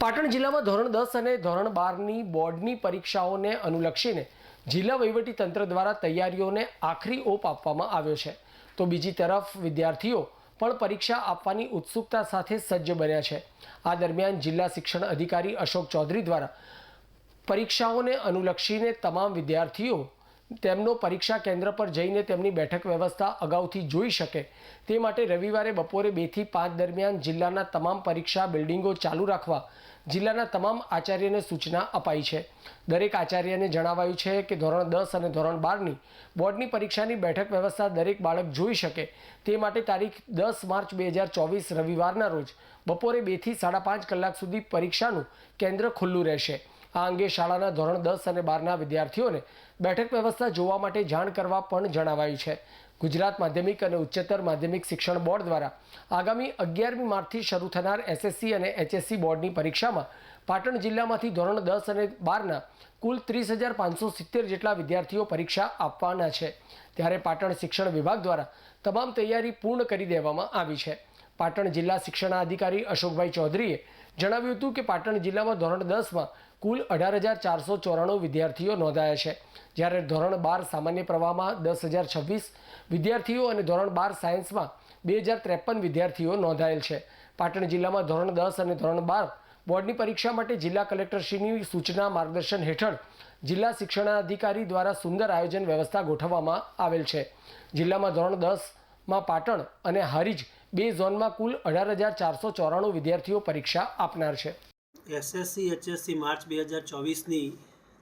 પાટણ જિલ્લામાં ધોરણ દસ અને ધોરણ બારની બોર્ડની પરીક્ષાઓને અનુલક્ષીને જિલ્લા તંત્ર દ્વારા તૈયારીઓને આખરી ઓપ આપવામાં આવ્યો છે. તો બીજી તરફ વિદ્યાર્થીઓ પણ પરીક્ષા આપવાની ઉત્સુકતા સાથે સજ્જ બન્યા છે. આ દરમિયાન જિલ્લા શિક્ષણ અધિકારી અશોક ચૌધરી દ્વારા પરીક્ષાઓને અનુલક્ષીને તમામ વિદ્યાર્થીઓ તેમનો પરીક્ષા કેન્દ્ર પર જઈને તેમની બેઠક વ્યવસ્થા અગાઉથી જોઈ શકે. તે માટે રવિવારે બપોરે બેથી પાંચ દરમિયાન જિલ્લાના તમામ પરીક્ષા બિલ્ડિંગો ચાલુ રાખવા જિલ્લાના તમામ આચાર્યને સૂચના અપાઈ છે. દરેક આચાર્યને જણાવાયું છે કે ધોરણ દસ અને ધોરણ બારની બોર્ડની પરીક્ષાની બેઠક વ્યવસ્થા દરેક બાળક જોઈ શકે. તે માટે તારીખ દસ માર્ચ બે હજાર ચોવીસ રવિવારના રોજ બપોરે બેથી સાડા પાંચ કલાક સુધી પરીક્ષાનું કેન્દ્ર ખુલ્લું રહેશે. આ અંગે શાળાના ધોરણ દસ અને બારના વિદ્યાર્થીઓને બેઠક વ્યવસ્થા જોવા માટે જાણ કરવા પણ જણાવાયું છે. ગુજરાત માધ્યમિક અને ઉચ્ચતર માધ્યમિક શિક્ષણ બોર્ડ દ્વારા આગામી અગિયારમી માર્ચથી શરૂ થનાર એસએસસી અને એચએસસી બોર્ડની પરીક્ષામાં પાટણ જિલ્લામાંથી ધોરણ દસ અને બારના કુલ ત્રીસ હજાર પાંચસો સિત્તેર જેટલા વિદ્યાર્થીઓ પરીક્ષા આપવાના છે. ત્યારે પાટણ શિક્ષણ વિભાગ દ્વારા તમામ તૈયારી પૂર્ણ કરી દેવામાં આવી છે. પાટણ જિલ્લા શિક્ષણાધિકારી અશોકભાઈ ચૌધરીએ જણાવ્યું હતું કે પાટણ જિલ્લામાં ધોરણ દસમાં કુલ અઢાર હજાર ચારસો ચોરાણું વિદ્યાર્થીઓ નોંધાયા છે. જ્યારે ધોરણ બાર સામાન્ય પ્રવાહમાં દસ હજાર છવ્વીસ વિદ્યાર્થીઓ અને ધોરણ બાર સાયન્સમાં બે હજાર ત્રેપન વિદ્યાર્થીઓ નોંધાયેલ છે. પાટણ જિલ્લામાં ધોરણ દસ અને ધોરણ બાર બોર્ડની પરીક્ષા માટે જિલ્લા કલેક્ટરશ્રીની સૂચના માર્ગદર્શન હેઠળ જિલ્લા શિક્ષણાધિકારી દ્વારા સુંદર આયોજન વ્યવસ્થા ગોઠવવામાં આવેલ છે. જિલ્લામાં ધોરણ દસમાં પાટણ અને હારીજ બે ઝોનમાં કુલ અઢાર હજાર ચારસો ચોરાણું વિદ્યાર્થીઓ પરીક્ષા આપનાર છે. એસએસસી, એચએસસી માર્ચ બે હજાર ચોવીસની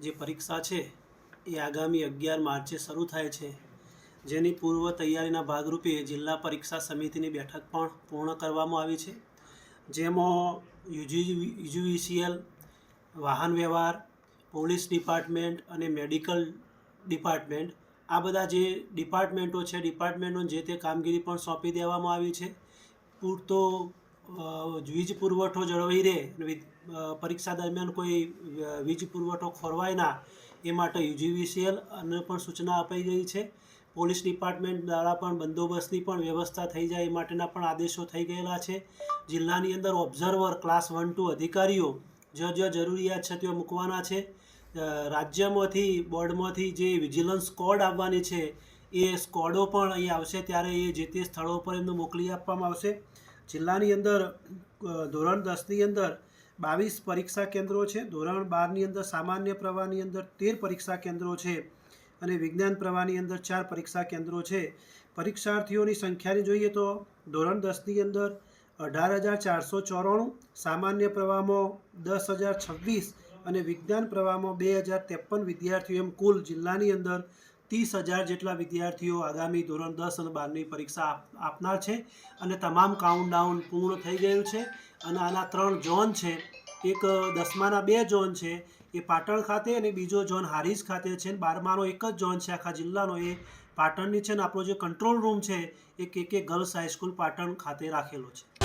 જે પરીક્ષા છે, એ આગામી અગિયાર માર્ચે શરૂ થાય છે. જેની પૂર્વ તૈયારીના ભાગરૂપે જિલ્લા પરીક્ષા સમિતિની બેઠક પણ પૂર્ણ કરવામાં આવી છે. જેમાં યુજી, યુજીવીસીએલ, વાહન વ્યવહાર, પોલીસ ડિપાર્ટમેન્ટ અને મેડિકલ ડિપાર્ટમેન્ટ આ બધા જે ડિપાર્ટમેન્ટો છે, ડિપાર્ટમેન્ટો જે તે કામગીરી પણ સોંપી દેવામાં આવી છે. પૂરતો વીજ પુરવઠો જળવાઈ રહે પરીક્ષા દરમિયાન કોઈ વીજ પુરવઠો ખોરવાય ના, એ માટે યુજીવીસીએલ અને પણ સૂચના અપાઈ ગઈ છે. પોલીસ ડિપાર્ટમેન્ટ દ્વારા પણ બંદોબસ્તની પણ વ્યવસ્થા થઈ જાય એ માટેના પણ આદેશો થઈ ગયેલા છે. જિલ્લાની અંદર ઓબ્ઝર્વર ક્લાસ વન ટુ અધિકારીઓ જ્યાં જ્યાં જરૂરિયાત છે ત્યાં મૂકવાના છે. રાજ્યમાંથી, બોર્ડમાંથી જે વિજિલન્સ સ્કોડ આવવાની છે, એ સ્કોડો પણ અહીં આવશે ત્યારે એ જે તે સ્થળો પર એમને મોકલી આપવામાં આવશે. જિલ્લાની અંદર ધોરણ દસની અંદર બાવીસ પરીક્ષા કેન્દ્રો છે. ધોરણ બારની અંદર સામાન્ય પ્રવાહની અંદર તેર પરીક્ષા કેન્દ્રો છે અને વિજ્ઞાન પ્રવાહની અંદર ચાર પરીક્ષા કેન્દ્રો છે. પરીક્ષાર્થીઓની સંખ્યાની જોઈએ તો ધોરણ દસની અંદર અઢાર હજાર ચારસો ચોરાણું, સામાન્ય પ્રવાહમાં દસ હજાર છવ્વીસ અને વિજ્ઞાન પ્રવાહમાં બે હજાર ત્રેપન વિદ્યાર્થીઓ એમ કુલ જિલ્લાની અંદર ત્રીસ હજાર જેટલા વિદ્યાર્થીઓ આગામી ધોરણ દસ અને બારની પરીક્ષા આપનાર છે અને તમામ કાઉન્ટડાઉન પૂર્ણ થઈ ગયું છે અને આના ત્રણ ઝોન છે. એક દસમાના બે ઝોન છે, એ પાટણ ખાતે અને બીજો ઝોન હારીજ ખાતે છે અને બારમાનો એક જ ઝોન છે, આખા જિલ્લાનો એ પાટણની છે ને આપણો જે કંટ્રોલ રૂમ છે એ કે કે ગર્લ્સ હાઈસ્કૂલ પાટણ ખાતે રાખેલો છે.